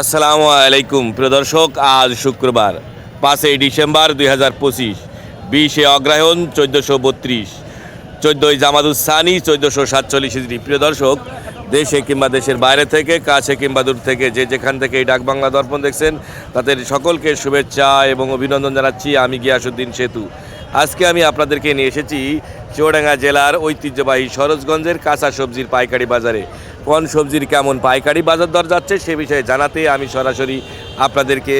আসসালামু আলাইকুম, প্রিয় দর্শক, আজ শুক্রবার, পাঁচই ডিসেম্বর দুই হাজার পঁচিশ, বিশে অগ্রহায়ণ চোদ্দোশো বত্রিশ, চোদ্দোই জামাদুসানি চোদ্দোশো সাতচল্লিশ ইসরি প্রিয় দর্শক, দেশে কিংবা দেশের বাইরে থেকে, কাছে কিংবা দূর থেকে যে যেখান থেকে এই ডাক বাংলা দর্পণ দেখছেন, তাদের সকলকে শুভেচ্ছা এবং অভিনন্দন জানাচ্ছি আমি গিয়াসুদ্দিন সেতু। আজকে আমি আপনাদেরকে নিয়ে এসেছি চুয়াডাঙ্গা জেলার ঐতিহ্যবাহী সরোজগঞ্জের কাঁচা সবজির পাইকারি বাজারে। কোন সবজির কেমন পাইকারি বাজার দর যাচ্ছে সে বিষয়ে জানাতে আমি সরাসরি আপনাদেরকে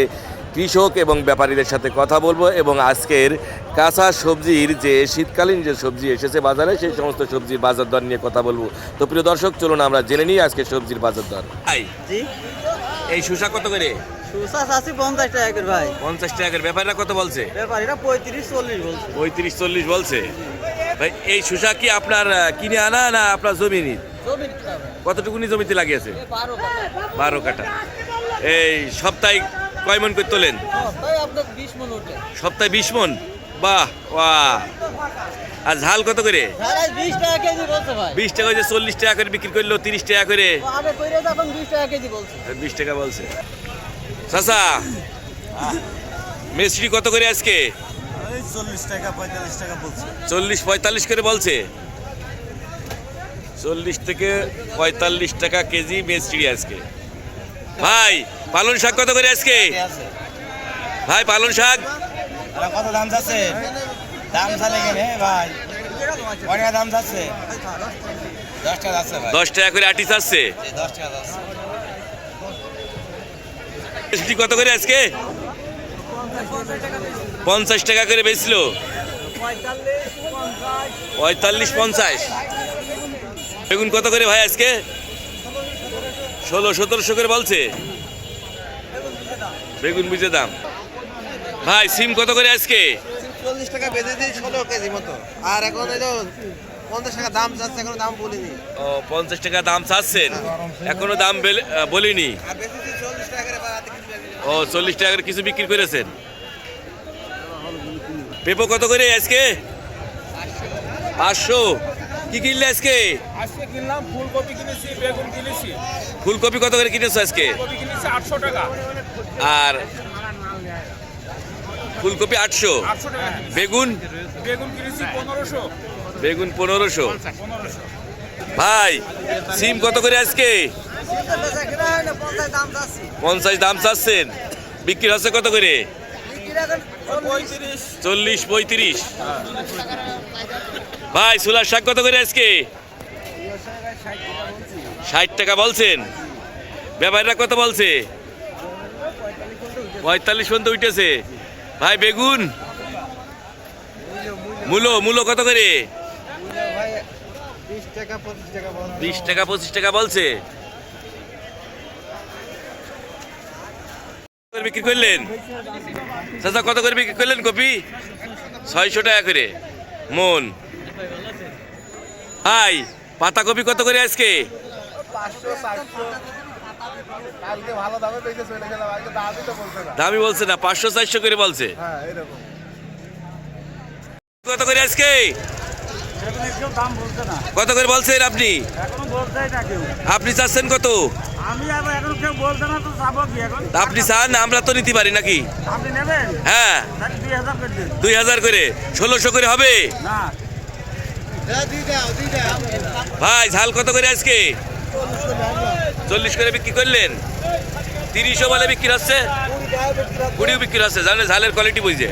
কৃষক এবং ব্যাপারীদের সাথে কথা বলব এবং আজকের কাঁচা সবজির যে শীতকালীন যে সবজি এসেছে বাজারে সেই সমস্ত সবজির বাজার দর নিয়ে কথা বলব। তো প্রিয় দর্শক চলুন আমরা জেনে নিই আজকে সবজির বাজার দর। এই শুষা কত করে? সুসা চাষি পঞ্চাশ টাকা করে ভাই। পঞ্চাশ কত বলছে? ব্যাপারীরা পঁয়ত্রিশ চল্লিশ বলছে। পঁয়ত্রিশ চল্লিশ বলছে। ভাই এই শুষা কি আপনার কিনে আনা না আপনার জমিনি কতটুকুনি জমিতে লাগিয়েছে? বারো কাটা এই সপ্তাহে কয় মন করে তোলেন? সপ্তাহে বিশ মন? বাহ বাহ। আর ঝাল কত করে? বিশ টাকা যে চল্লিশ টাকা করে বিক্রি করল তিরিশ টাকা করে। বিশ টাকা বলছে। চাচা মিষ্টি কত করে আজকে? চল্লিশ টাকা পঁয়তাল্লিশ টাকা বলছে। চল্লিশ পঁয়তাল্লিশ করে বলছে? চল্লিশ থেকে পঁয়তাল্লিশ টাকা কেজি মিষ্টি আজকে। ভাই পালন শাক কত করে আজকে? ভাই পালন শাক? কত দাম যাচ্ছে? দাম ভাই? কটা দাম যাচ্ছে। দশ টাকা করে আটি চাচ্ছে? কত করে আজকে? পঞ্চাশ টাকা করে বেচলো। পঁয়তাল্লিশ পঞ্চাশ। বেগুন কত করে ভাই আজকে? ষোলো সতেরোশো করে বলছে। বেগুন বুঝে দাম। ভাই সিম কত করে আজকে? চল্লিশ টাকা বেঁধে দিই ষোলো কেজি মতো। আর এখন এলো পঞ্চাশ টাকা দাম যাচ্ছে এখনও দাম বলিনি। ও পঞ্চাশ টাকা দাম চাচ্ছেন? এখনও দাম বলিনি। ও চল্লিশ টাকা করে কিছু বিক্রি করেছেন? পেঁপো কত করে আজকে? পাঁচশো। কি কিনলে আজকে? আজকে কিনলাম ফুলকপি কিনেছি বেগুন কিনেছি। ফুলকপি কত করে কিনেছো আজকে? কপি কিনেছি আটশো টাকা। আর ফুলকপি আটশো। বেগুন? বেগুন কিনেছি পনেরোশো। বেগুন পনেরোশো। ভাই সিম কত করে আজকে? পঞ্চাশ দাম যাচ্ছে চাচ্ছেন। বিক্রি হচ্ছে কত করে? চল্লিশ পঁয়ত্রিশ। ভাই, সোলার শাক কত করে আজকে? ষাট টাকা বলছেন। ব্যাপারীরা কত বলছে? পঁয়তাল্লিশ পর্যন্ত উঠেছে। ভাই, বেগুন? মূলো মূলো কত করে? বিশ টাকা, পঁচিশ টাকা বলছে। বিক্রি করলেন? চাচা, কত করে বিক্রি করলেন কপি? ছয়শো টাকা করে। মন। হাই পাতাকপি কত করে আজকে? দামে বলছে না পাঁচশো চারশো করে বলছে। কত করে আজকে? কত করে বলছেন আপনি? আপনি চাচ্ছেন কত? আপনি চান আমরা তো নিতে পারি নাকি? হ্যাঁ। দুই হাজার করে ষোলোশো করে হবে? না। ভাই, ঝাল কত করে আজকে? চল্লিশ করে বিক্রি করলেন। তিরিশও বলে বিক্রি হচ্ছে? কুড়িও বিক্রি হচ্ছে, জানেন ঝালের কোয়ালিটি বুঝে